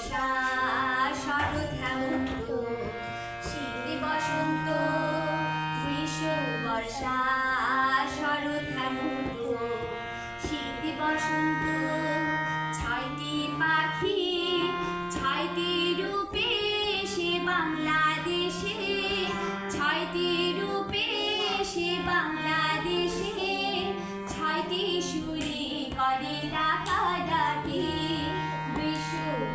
বর্ষা, শরৎ হেমন্ত, শীত বসন্ত, গ্রীষ্ম বর্ষা, শরৎ হেমন্ত, শীত বসন্ত, ছয়টি পাখি, ছয়টি রূপে সে বাংলাদেশে, ছয়টি রূপে সে বাংলাদেশে, ছয়টি সুরে করে ডাকা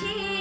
she is.